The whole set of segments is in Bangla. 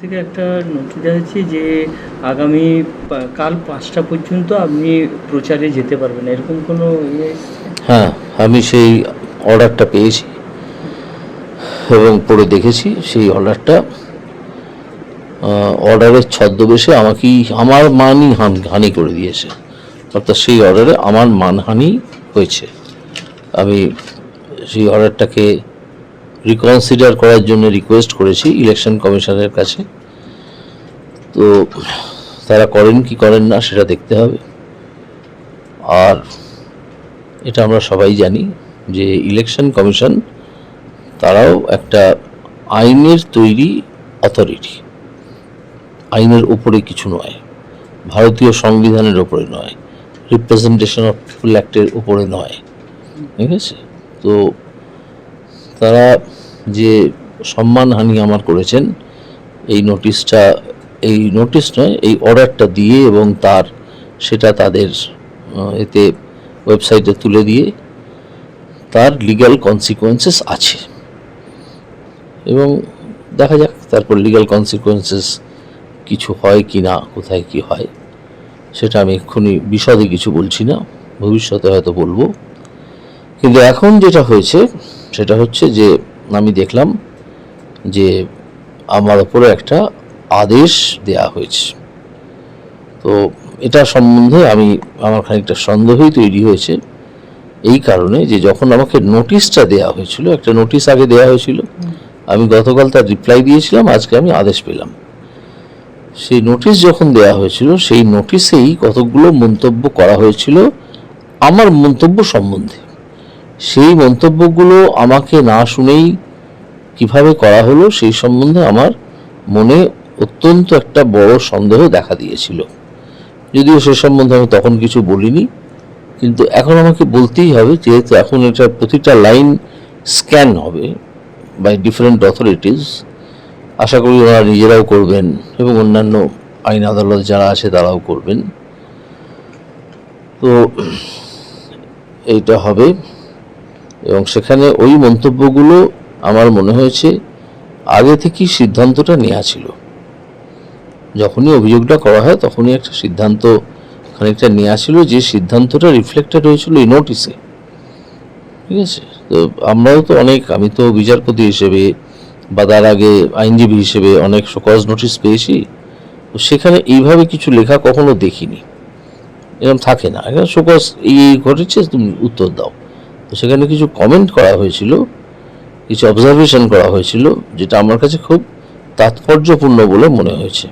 থেকে একটা নোটিশ আছে যে আগামী কাল পাঁচটা পর্যন্ত আপনি প্রচারে যেতে পারবেন। এরকম কোনো ইয়ে হ্যাঁ আমি সেই অর্ডারটা পেয়েছি এবং পড়ে দেখেছি। সেই অর্ডারটা অর্ডারের ছদ্মবেশে আমাকেই, আমার মানই হান- হানি করে দিয়েছে। অর্থাৎ সেই অর্ডারে আমার মানহানি হয়েছে। আমি সেই অর্ডারটাকে রিকনসিডার করার জন্য রিকোয়েস্ট করেছি ইলেকশন কমিশনের কাছে। তো তারা করেন কি করেন না সেটা দেখতে হবে। আর এটা আমরা সবাই জানি যে ইলেকশন কমিশন তারাও একটা আইনের তৈরি অথরিটি আইনের উপরে কিছু নয়, ভারতীয় সংবিধানের উপরে নয় রিপ্রেজেন্টেশন অফ পিপুল অ্যাক্টের উপরে নয়। ঠিক আছে? তো তারা যে সম্মানহানি আমার করেছেন, এই নোটিশটা এই নোটিশ নয়, এই অর্ডারটা দিয়ে এবং তার, সেটা তাদের এতে ওয়েবসাইটে তুলে দিয়ে তার লিগ্যাল কনসিকোয়েন্সেস আছে। এবং দেখা যাক তারপর লিগ্যাল কনসিকোয়েন্সেস কিছু হয় কি না, কোথায় কি হয়, সেটা আমি এক্ষুনি বিশদে কিছু বলছি না, ভবিষ্যতে হয়তো বলব। কিন্তু এখন যেটা হয়েছে সেটা হচ্ছে যে আমি দেখলাম যে আমার ওপরে একটা আদেশ দেয়া হয়েছে। তো এটা সম্বন্ধে আমি, আমার খানিকটা সন্দেহই তৈরি হয়েছে। এই কারণে যে যখন আমাকে নোটিশটা দেয়া হয়েছিল, একটা নোটিশ আগে দেয়া হয়েছিল, আমি গতকাল তার রিপ্লাই দিয়েছিলাম, আজকে আমি আদেশ পেলাম। সেই নোটিশ যখন দেয়া হয়েছিল, সেই নোটিশেই কতগুলো মন্তব্য করা হয়েছিল, আমার মন্তব্য সম্বন্ধে। সেই মন্তব্যগুলো আমাকে না শুনেই কীভাবে করা হলো সেই সম্বন্ধে আমার মনে অত্যন্ত একটা বড় সন্দেহ দেখা দিয়েছিল। যদিও সে সম্বন্ধে আমি তখন কিছু বলিনি, কিন্তু এখন আমাকে বলতেই হবে, যেহেতু এখন এটা প্রতিটা লাইন স্ক্যান হবে বাই ডিফারেন্ট অথরিটিস আশা করি ওনারা নিজেরাও করবেন এবং অন্যান্য আইন আদালত যারা আছে তারাও করবেন। তো, এইটা হবে। এবং সেখানে ওই মন্তব্যগুলো আমার মনে হয়েছে আগে থেকেই সিদ্ধান্তটা নেওয়া ছিল। যখনই অভিযোগটা করা হয় তখনই একটা সিদ্ধান্ত খানিকটা নেওয়া ছিল যে সিদ্ধান্তটা রিফ্লেক্টেড হয়েছিল এই নোটিসে ঠিক আছে? তো আমরাও তো অনেক, আমি তো বিচারপতি হিসেবে বা তার আগে আইনজীবী হিসেবে অনেক শোকজ নোটিশ পেয়েছি। তো সেখানে এইভাবে কিছু লেখা কখনো দেখিনি। এরকম থাকে না। এখানে শোকজ এই ঘটেছে, তুমি উত্তর দাও। সেখানে কিছু কমেন্ট করা হয়েছিল, কিছু অবজারভেশন করা হয়েছিল, যেটা আমার কাছে খুব তাৎপর্যপূর্ণ বলে মনে হয়েছে।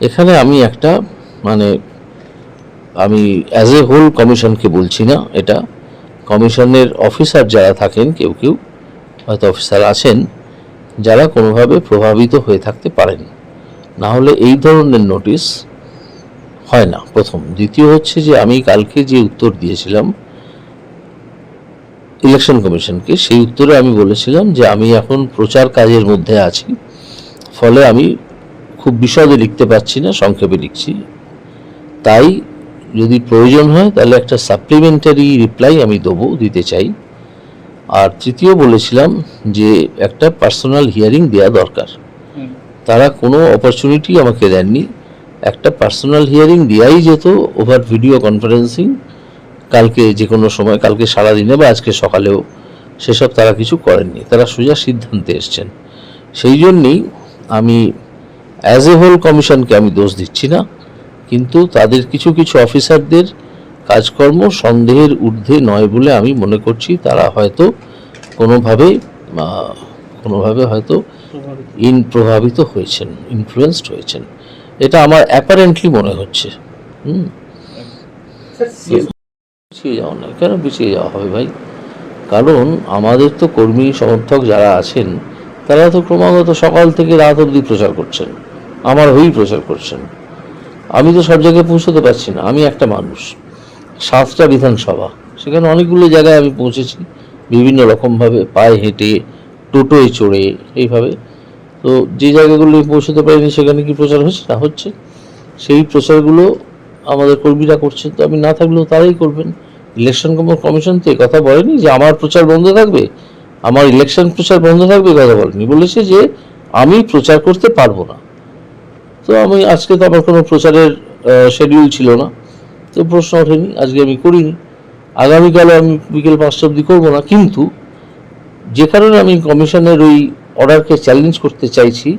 এখানে আমি একটা মানে আমি অ্যাজ এ হোল কমিশনকে বলছি না, এটা কমিশনের অফিসার যারা থাকেন, কেউ কেউ হয়তো অফিসার আছেন, যারা কোনোভাবে প্রভাবিত হয়ে থাকতে পারেন। না হলে এই ধরনের নোটিশ হয় না, প্রথম। দ্বিতীয় হচ্ছে যে আমি কালকে যে উত্তর দিয়েছিলাম ইলেকশন কমিশনকে সেই উত্তরে আমি বলেছিলাম যে আমি এখন প্রচার কাজের মধ্যে আছি। ফলে আমি খুব বিশদে লিখতে পারছি না সংক্ষেপে লিখছি। তাই যদি প্রয়োজন হয় তাহলে একটা সাপ্লিমেন্টারি রিপ্লাই আমি দেবো দিতে চাই। আর তৃতীয় বলেছিলাম যে একটা পার্সোনাল হিয়ারিং দেওয়া দরকার। তারা কোনো অপরচুনিটি আমাকে দেননি। একটা পার্সোনাল হিয়ারিং দেওয়াই যেত ওভার ভিডিও কনফারেন্সিং কালকে যে কোনো সময়, কালকে সারাদিনে বা আজকে সকালেও সেসব তারা কিছু করেননি। তারা সোজা সিদ্ধান্তে এসছেন। সেই জন্যেই আমি অ্যাজ এ হোল কমিশনকে আমি দোষ দিচ্ছি না, কিন্তু তাদের কিছু কিছু অফিসারদের কাজকর্ম সন্দেহের ঊর্ধ্বে নয় বলে আমি মনে করছি। তারা হয়তো কোনোভাবে কোনোভাবে হয়তো ইন প্রভাবিত হয়েছেন ইনফ্লুয়েসড হয়েছেন। এটা আমার অ্যাপারেন্টলি মনে হচ্ছে। হুম? পিছিয়ে যাওয়া নয়। কেন পিছিয়ে যাওয়া হবে ভাই? কারণ আমাদের তো কর্মী সমর্থক যারা আছেন, তারা তো ক্রমাগত সকাল থেকে রাত অবধি প্রচার করছেন, আমার হয়েই প্রচার করছেন। আমি তো সব জায়গায় পৌঁছতে পারছি না, আমি একটা মানুষ। সাতটা বিধানসভা, সেখানে অনেকগুলো জায়গায় আমি পৌঁছেছি, বিভিন্ন রকমভাবে পায়ে হেঁটে, টোটোয় চড়ে, এইভাবে। তো যে জায়গাগুলো আমি পৌঁছতে পারিনি, সেখানে কি প্রচার হচ্ছে? না হচ্ছে। সেই প্রচারগুলো আমাদের কর্মীরা করছেন, তো আমি না থাকলেও তারাই করবেন। ইলেকশন কমিশন তো কথা বলেনি যে আমার প্রচার বন্ধ থাকবে? আমার ইলেকশন প্রচার বন্ধ থাকবে কথা বলেনি। বলেছে যে আমি প্রচার করতে পারব না। তো আমি, আজকে তো আমার কোনো প্রচারের শেডিউল ছিল না। তো প্রশ্ন ওঠেনি, আজকে আমি করিনি। আগামীকালে আমি বিকেল পাঁচটা অবধি করব না। কিন্তু যে কারণে আমি কমিশনের ওই অর্ডারকে চ্যালেঞ্জ করতে চাইছি,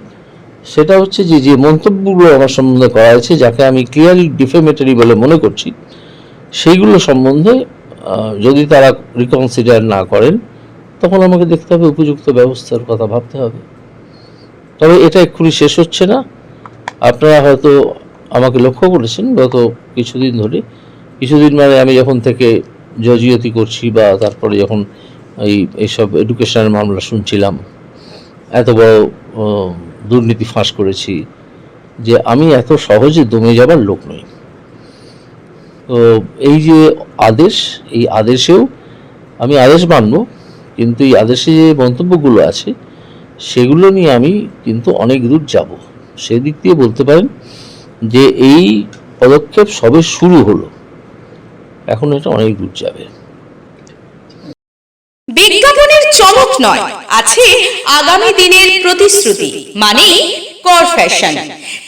সেটা হচ্ছে যে যে মন্তব্যগুলো আমার সম্বন্ধে করা হয়েছে, যাকে আমি ক্লিয়ারলি ডিফেমেটারি বলে মনে করছি সেইগুলো সম্বন্ধে যদি তারা রিকনসিডার না করেন, তখন আমাকে দেখতে হবে, উপযুক্ত ব্যবস্থার কথা ভাবতে হবে। তবে এটা এক্ষুনি শেষ হচ্ছে না। আপনারা হয়তো আমাকে লক্ষ্য করেছেন, গত কিছুদিন ধরে। কিছুদিন মানে আমি যখন থেকে জজিয়তি করছি বা তারপরে যখন এই, এইসব এডুকেশনের মামলা শুনছিলাম, এত বড় দুর্নীতি ফাঁস করেছি, যে আমি এত সহজে দমে যাবার লোক নই। এই যে আদেশ, এই আদেশেও আমি আদেশ মানব, কিন্তু এই আদেশে যে মন্তব্যগুলো আছে, সেগুলো নিয়ে আমি কিন্তু অনেক দূর যাব। সেদিক দিয়ে বলতে পারেন যে এই পদক্ষেপ সবে শুরু হলো। এখন এটা অনেক দূর যাবে। বিজ্ঞাপনের চমক নয়, আছে আগামী দিনের প্রতিশ্রুতি মানে কর ফ্যাশন